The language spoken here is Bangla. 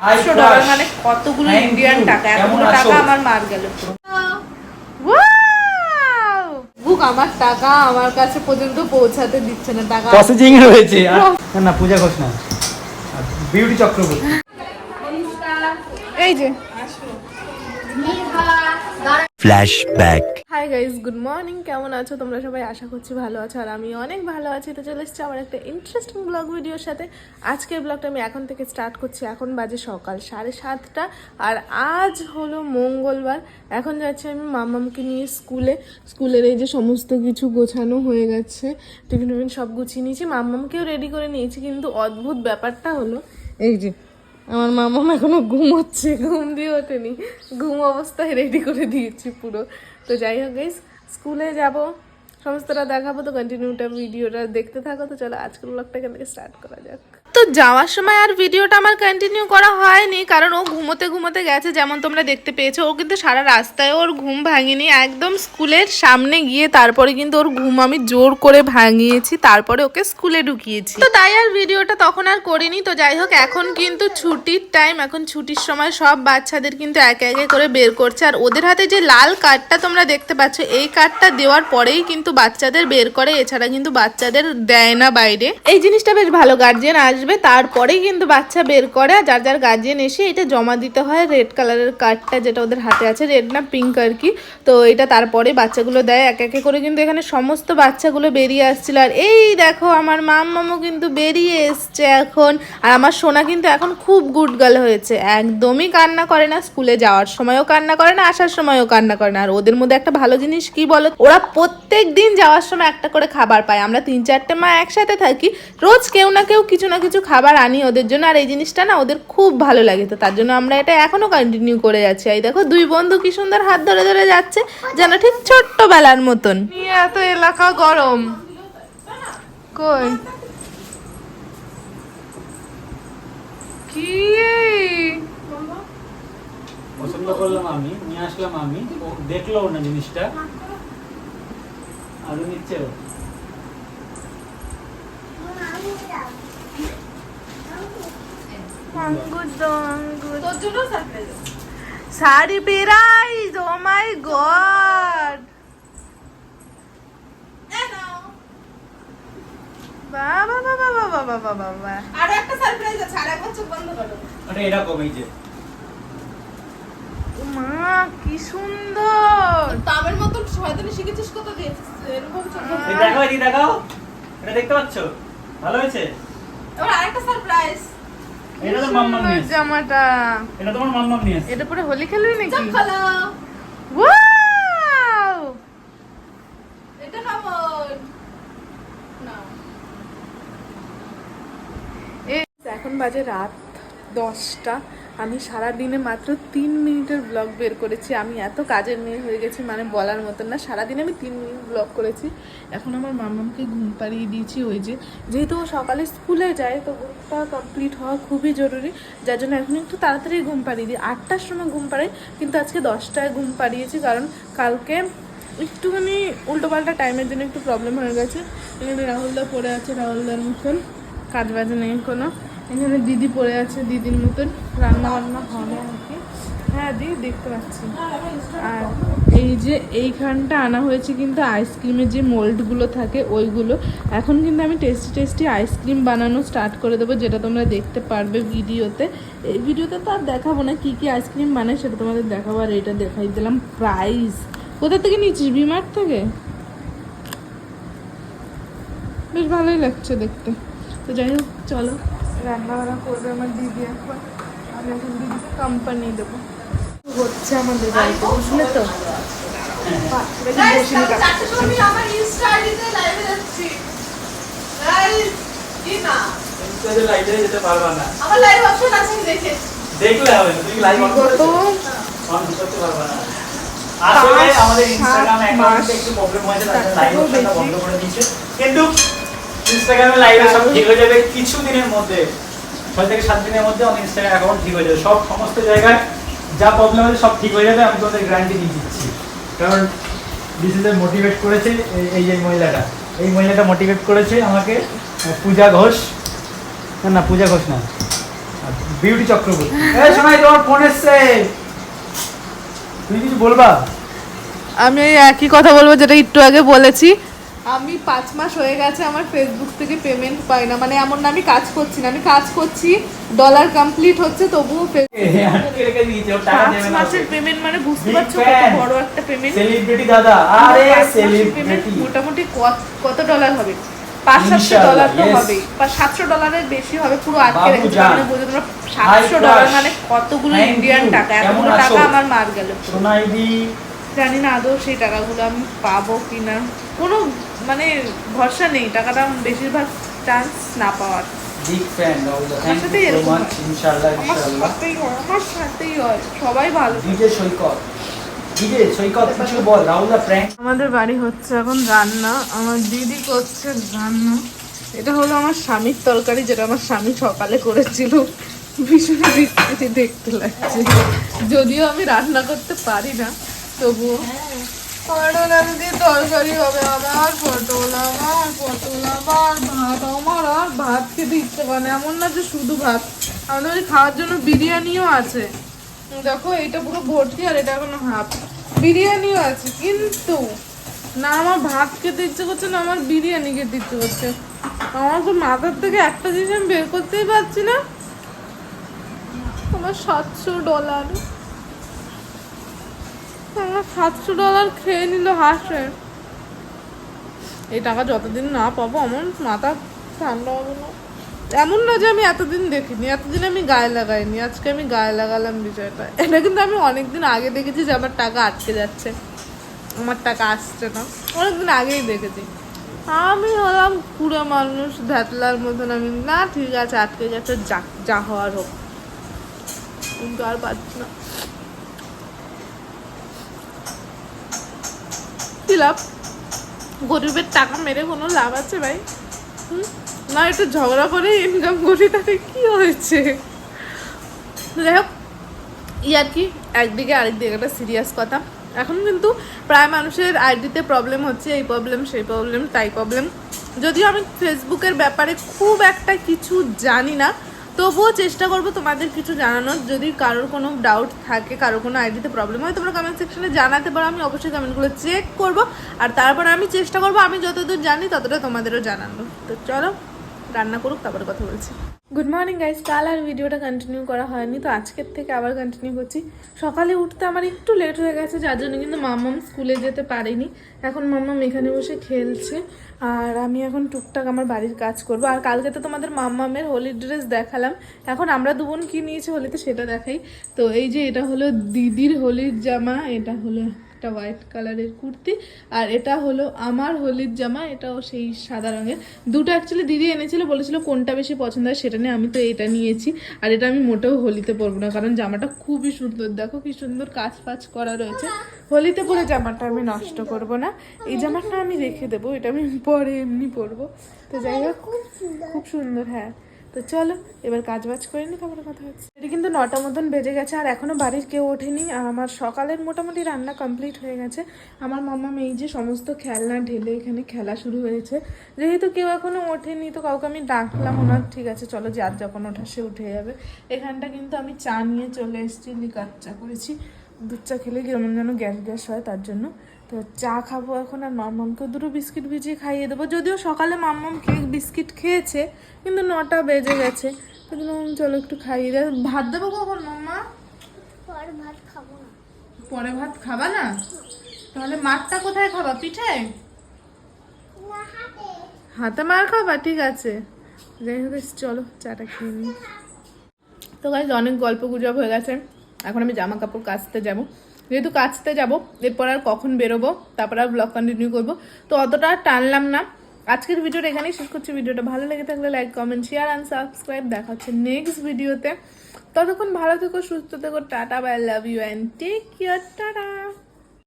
একশো ডলার মানে কতগুলো ইন্ডিয়ান টাকা? এতগুলো টাকা আমার মার গেল। বুক আমার টাকা আমার কাছে পর্যন্ত পৌঁছাতে দিচ্ছে না টাকা। প্রসেসিং রয়েছে। না, না পূজা ঘোষ না। বিউটি চক্রবর্তী। এই যে। Flashback. Hi guys good morning কেমন আছো? তোমরা সবাই আশা করছি ভালো আছো আর আমি অনেক ভালো আছি। তো চলে এসেছি আমার একটা ইন্টারেস্টিং ব্লগ ভিডিওর সাথে। আজকের ব্লগটা আমি এখন থেকে স্টার্ট করছি। এখন বাজে সকাল সাড়ে সাতটা। আর আজ হলো মঙ্গলবার। এখন যাচ্ছি আমি মামামকে নিয়ে স্কুলে। স্কুলের এই যে সমস্ত কিছু গোছানো হয়ে গেছে। টিফিন টিফিন সব গুছিয়ে নিয়েছি। মামামকেও রেডি করে নিয়েছি। কিন্তু অদ্ভুত ব্যাপারটা হলো, এই যে আমার মামা এখনও ঘুমোচ্ছে, ঘুম দিয়ে ওঠেনি। ঘুম অবস্থায় রেডি করে দিয়েছি পুরো। তো যাই হোক গাইস স্কুলে যাব, সমস্তটা দেখাবো, তো কন্টিনিউটা ভিডিওটা দেখতে থাকো। তো চলো আজকের ব্লগটা এখান থেকে স্টার্ট করা যাক। তো যাওয়ার সময় আর ভিডিওটা আমার কন্টিনিউ করা হয়নি, কারণ ও ঘুমোতে ঘুমোতে গেছে, যেমন তোমরা দেখতে পেয়েছ, ও কিন্তু সারা রাস্তায় ওর ঘুম ভাঙেনি, একদম স্কুলের সামনে গিয়ে তারপরে কিন্তু ওর ঘুম আমি জোর করে ভাঙিয়েছি, তারপরে ওকে স্কুলে ঢুকিয়েছি। তো তাই আর ভিডিওটা তখন আর করিনি, তো যাই হোক, এখন কিন্তু ছুটির টাইম এখন ছুটির সময় সব বাচ্চাদের কিন্তু একে একে করে বের করছে, আর ওদের হাতে যে লাল কার্ডটা তোমরা দেখতে পাচ্ছ, এই কার্ডটা দেওয়ার পরেই কিন্তু বাচ্চাদের বের করে, এছাড়া কিন্তু বাচ্চাদের দেয় না বাইরে। এই জিনিসটা বেশ ভালো গার্জেন গার্জিয়ান আসবে, তারপরেই কিন্তু বাচ্চা বের করে আর যার যার গার্জিয়ান এসে এটা জমা দিতে হয়। রেড কালারের কার্ডটা যেটা ওদের হাতে আছে রেড না পিঙ্ক আর কি। তো এটা তারপরে বাচ্চাগুলো দেয়। এক একে করে কিন্তু এখানে সমস্ত বাচ্চাগুলো বেরিয়ে আসছিল। আর এই দেখো, আমার মাম মামু কিন্তু বেরিয়ে এসছে এখন। আর আমার সোনা কিন্তু এখন খুব গুড গার্ল হয়েছে। একদমই কান্না করে না, স্কুলে যাওয়ার সময়ও কান্না করে না, আসার সময়ও কান্না করে না। আর ওদের মধ্যে একটা ভালো জিনিস কি বলো? ওরা প্রত্যেক দিন যাওয়ার সময় একটা করে খাবার পায়। আমরা তিন চারটে মা একসাথে থাকি। রোজ কেউ না কেউ কিছু না কিছু খাবার আনি ওদের জন্য আর এই জিনিসটা না ওদের খুব ভালো লাগে তো তার জন্য আমরা এটা এখনও কন্টিনিউ করে যাচ্ছি এই দেখো দুই বন্ধু কি সুন্দর হাত ধরে ধরে যাচ্ছে যেন ঠিক ছোট্টবেলার মতন। এত এলাকা গরম। কই? কি? পছন্দ করলাম আমি নিয়ে আসলাম আমি। দেখল না জিনিসটা। নিচ্ছে ও। তোর জন্য সারপ্রাইজ শাড়ি পেরাইজ ও মাই গড বাবা বাবা বাবা বাবা বাবা আরও একটা সারপ্রাইজ আছে আর একবার চোখ বন্ধ করো ওটা এরকম এই যে মা কি সুন্দর তামের মতন শয়তানি শিখেছিস কত দিয়ে এরকম চোখ দেখো এদিকে দেখাও এটা দেখতে পাচ্ছ ভালো হয়েছে এবার আরেকটা সারপ্রাইজ এটা তো মাম্মাম নিয়ে জামাটা। এটা তোমার মাম্মাম নিয়ে এটা পরে হোলি খেলবি নাকি? চোখ খোলো। ওয়াও এটা কেমন এই এখন বাজে রাত দশটা। আমি সারা দিনে মাত্র তিন মিনিটের ব্লগ বের করেছি। আমি এত কাজের মেয়ে হয়ে গেছি মানে বলার মতন না। সারাদিনে আমি তিন মিনিট ব্লগ করেছি। এখন আমার মামামকে ঘুম পাড়িয়ে দিয়েছি ওই যে, যেহেতু ও সকালে স্কুলে যায়, তো ঘুমটা কমপ্লিট হওয়া খুবই জরুরি। যার জন্য এখন একটু তাড়াতাড়ি ঘুম পাড়িয়ে দিই। আটটার সময় ঘুম পাড়াই, কিন্তু আজকে দশটায় ঘুম পাড়িয়েছি। কারণ কালকে একটুখানি উল্টোপাল্টা টাইমের জন্য একটু প্রবলেম হয়ে গেছে। রাহুলদা পড়ে আছে, রাহুলদার মতন কাজ বাজে নেই কোনো এখানে দিদি পড়ে আছে, দিদির মতন। রান্না বান্না হবে আর কি হ্যাঁ দিদি দেখতে পাচ্ছি। আর এই যে এইখানটা আনা হয়েছে কিন্তু আইসক্রিমের যে মোল্ডগুলো থাকে ওইগুলো। এখন কিন্তু আমি টেস্টি টেস্টি আইসক্রিম বানানো স্টার্ট করে দেবো, যেটা তোমরা দেখতে পারবে ভিডিওতে। এই ভিডিওতে তো আর দেখাবো না কী কী আইসক্রিম বানায় সেটা তোমাদের দেখাবো। আর এটা দেখাই দিলাম প্রাইস কোথা থেকে নিচ্ছিস বিমার থেকে? বেশ ভালোই লাগছে দেখতে। তো যাই হোক, চলো। রান্না বান্না করবে আমার দিদি এখন আমি এখন দিদি কোম্পানি দেবো। হচ্ছে আমাদের বাড়িতে বুঝলে তো? আমাদের ইনস্টাগ্রাম অ্যাকাউন্টে একটু প্রবলেম হয়েছে তার জন্য তার লাইভ অপশনটা বন্ধ করে দিয়েছে। কিন্তু ইনস্টাগ্রামে সব ঠিক হয়ে যাবে কিছু দিনের মধ্যে। ছয় থেকে সাত দিনের মধ্যে আমাদের ইনস্টাগ্রাম অ্যাকাউন্ট ঠিক হয়ে যাবে। সব সমস্ত জায়গায় যা প্রবলেম আছে সব ঠিক হয়ে যাবে, আমি তোমাদের গ্যারান্টি দিয়ে দিচ্ছি। কারণ মোটিভেট করেছে এই- যে মহিলাটা। এই মহিলাটা মোটিভেট করেছে আমাকে পূজা ঘোষ। না না, পূজা ঘোষ না। বিউটি চক্রবর্তী। শোনাই তোমার ফোন এসছে। তুমি কিছু বলবা? আমি একই কথা বলব যেটা একটু আগে বলেছি। আমি পাঁচ মাস হয়ে গেছে আমার ফেসবুক থেকে পেমেন্ট পাই না। মানে এমন না আমি কাজ করছি না। আমি কাজ করছি ডলার কমপ্লিট হচ্ছে তবুও ওর পাঁচ মাসের পেমেন্ট মানে বুঝতে পারছ কত বড় একটা পেমেন্ট সেলিব্রিটি দাদা আরে সেলিব্রিটি মোটামুটি কত- কত ডলার হবে? পাঁচ সাতশো ডলার তো yes. হবে। বা সাতশো ডলারের বেশি হবে পুরো আটকে রেখেছে। মানে বোঝো তোমরা সাতশো ডলার মানে কতগুলো ইন্ডিয়ান টাকা এতগুলো টাকা আমার মার গেল। জানি না আদৌ সেই টাকাগুলো আমি পাবো কি না কোনো মানে ভরসা নেই টাকাটা বেশিরভাগ চান্স না পাওয়ার। বিগ ফ্যান রাহুল সাথেই এরকম হয়। ইনশাআল্লাহ আমার ইনশাআল্লাহ সাথেই হয় আমার সাথেই হয় সবাই ভালো। ডিজে সৈকত। আমাদের বাড়ি হচ্ছে এখন রান্না আমার দিদি করছে রান্না। এটা হলো আমার স্বামীর তরকারি যেটা আমার স্বামী সকালে করেছিল। ভীষণ দেখতে লাগছে। যদিও আমি রান্না করতে পারি না তবুও। তরকারি হবে পটল পটল, আবার ভাত। আমার আর ভাত খেতে ইচ্ছে এমন না যে শুধু ভাত। খাওয়ার জন্য বিরিয়ানিও আছে। দেখো এটা পুরো আর এটা এখনও হাফ। বিরিয়ানিও আছে, কিন্তু না, আমার ভাত খেতে ইচ্ছে করছে না, আমার বিরিয়ানি খেতে ইচ্ছে করছে। আমার তো মাথার থেকে একটা জিনিস আমি বের করতেই পারছি না। আমার সাতশো ডলার। আমার সাতশো ডলার খেয়ে নিল হাসে। এই টাকা যতদিন না পাবো, আমার মাথা ঠান্ডা হবে না। এমন না যে আমি এতদিন দেখিনি, এতদিন আমি গায়ে লাগাইনি। আজকে আমি গায়ে লাগালাম বিষয়টা। এটা কিন্তু আমি অনেকদিন আগে দেখেছি যে আমার টাকা আটকে যাচ্ছে। আমার টাকা আসছে না। অনেকদিন আগেই দেখেছি। আমি হলাম কুড়ে মানুষ, ধ্যাতলার মতন আমি। না, ঠিক আছে, আটকে গেছে, যা যা হওয়ার হোক। কিন্তু আর পারছি না। কি লাভ গরিবের টাকা মেরে কোনো লাভ আছে ভাই? না, একটু ঝগড়া করে ইনকাম করি তাতে কি হয়েছে? যাই হোক ইয়ার কি, একদিকে আরেকদিকে একটা সিরিয়াস কথা। এখন কিন্তু প্রায় মানুষের আইডিতে প্রবলেম হচ্ছে, এই প্রবলেম সেই প্রবলেম তাই প্রবলেম যদিও আমি ফেসবুকের ব্যাপারে খুব একটা কিছু জানি না তবুও চেষ্টা করব তোমাদের কিছু জানানোর। যদি কারোর কোনো ডাউট থাকে, কারোর কোনো আইডিতে প্রবলেম হয়, তোমরা কমেন্ট সেকশনে জানাতে পারো। আমি অবশ্যই কমেন্টগুলো চেক করব। আর তারপর আমি চেষ্টা করব, আমি যতদূর জানি ততটা তোমাদেরও জানানো তো চলো। রান্না করুক, তারপরে কথা বলছি। গুড মর্নিং গাইজ কাল আর ভিডিওটা কন্টিনিউ করা হয়নি, তো আজকের থেকে আবার কন্টিনিউ করছি। সকালে উঠতে আমার একটু লেট হয়ে গেছে, যার জন্য কিন্তু মাম্মাম স্কুলে যেতে পারেনি। এখন মাম্মাম এখানে বসে খেলছে, আর আমি এখন টুকটাক আমার বাড়ির কাজ করব। আর কালকে তো তোমাদের মাম্মামের হোলির ড্রেস দেখালাম। এখন আমরা দুবোন কি নিয়েছি হোলিতে সেটা দেখাই। তো এই যে এটা হলো দিদির হোলির জামা, এটা হলো একটা হোয়াইট কালারের কুর্তি, আর এটা হলো আমার হোলির জামা, এটাও সেই সাদা রঙের। দুটো অ্যাকচুয়ালি দিদি এনেছিল, বলেছিল কোনটা বেশি পছন্দ হয় সেটা নিয়ে আমি তো এটা নিয়েছি, আর এটা আমি মোটেও হোলিতে পরবো না, কারণ জামাটা খুবই সুন্দর, দেখো কি সুন্দর কাজ ফাজ করা রয়েছে। হোলিতে পরে জামাটা আমি নষ্ট করব না, এই জামাটা আমি রেখে দেবো, এটা আমি পরে এমনি পরবো। তো যাই হোক, খুব সুন্দর হ্যাঁ। তো চলো, এবার কাজ বাজ করে নি, তারপরে কথা হচ্ছে। এটা কিন্তু নটা মতন বেজে গেছে, আর এখনও বাড়ির কেউ ওঠেনি। আর আমার সকালের মোটামুটি রান্না কমপ্লিট হয়ে গেছে। আমার মামা এই যে সমস্ত খেলনা ঢেলে এখানে খেলা শুরু হয়েছে। যেহেতু কেউ এখনও ওঠেনি, তো কাউকে আমি ডাকলাম, ওনার ঠিক আছে, চলো যার যখন ওঠা সে উঠে যাবে। এখানটা কিন্তু আমি চা নিয়ে চলে এসেছি, লিকার চা করেছি। দুধ চা খেলে কেমন যেন গ্যাস গ্যাস হয় তার জন্য। তো চা খাব এখন আর মাম্মামকে দুটো বিস্কিট ভিজিয়ে খাইয়ে দেবো। যদিও সকালে মাম্মাম কেক বিস্কিট খেয়েছে কিন্তু নটা বেজে গেছে। তো চলো একটু খাইয়ে দেয় ভাত দেবো কখন মাম্মা? পরে ভাত খাব না। পরে ভাত খাবা না? তাহলে মারটা কোথায় খাবা পিঠে হাতে। মার খাবা ঠিক আছে। যাই হোক চলো চাটা খেয়ে নিই। তো গাইজ অনেক গল্প গুজব হয়ে গেছে। এখন আমি জামা কাপড় কাচতে যাব। যেহেতু কাজতে যাব, এরপর আর কখন বেরোবো, তারপর আর ব্লগ কন্টিনিউ করব। তো অতটা টানলাম না। আজকের ভিডিওটা এখানেই শেষ করছি। ভিডিওটা ভালো লেগে থাকলে like comment share and subscribe দেখা হচ্ছে নেক্সট ভিডিওতে ততক্ষণ ভালো থেকো, সুস্থ থেকো, tata bye love you and take care tata.